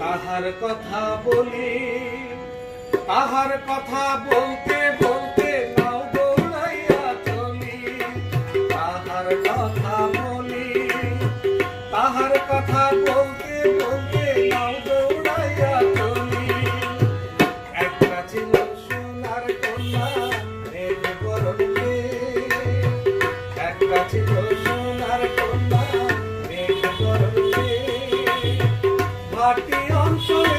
তাহার কথা বলি তাহার কথা বলতে বলতে Come to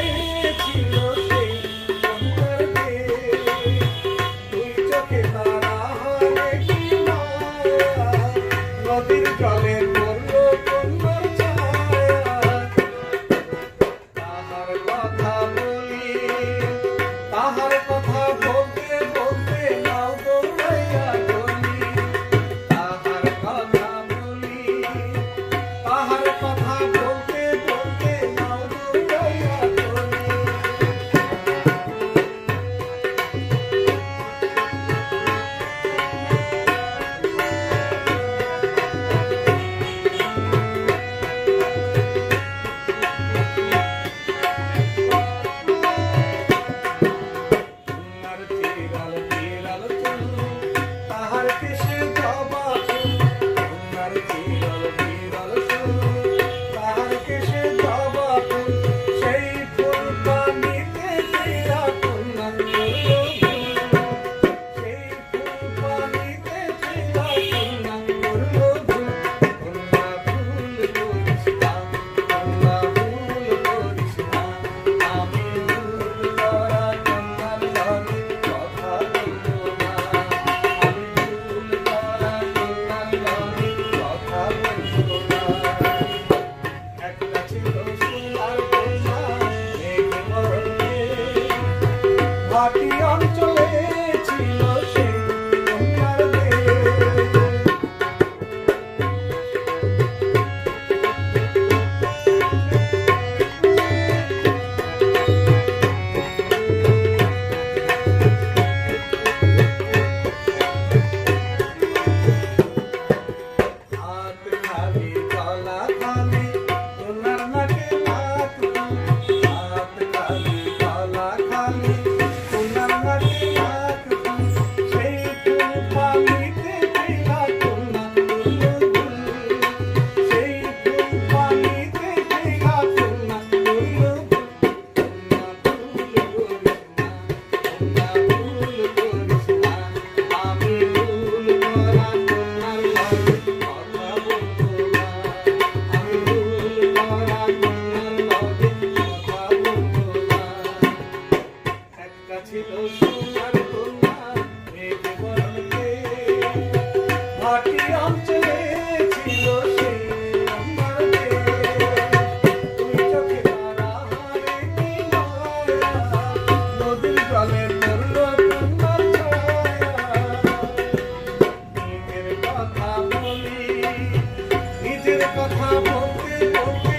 Rocky. ছিল সোনার কন্যা মেঘে বরণকে ভাটি অঞ্চলে ছিল সে আমার তুই চোখে নদীর জলে পড়ল তোমার মেঘের কথা বলি, নিজের কথা বলতে বলতে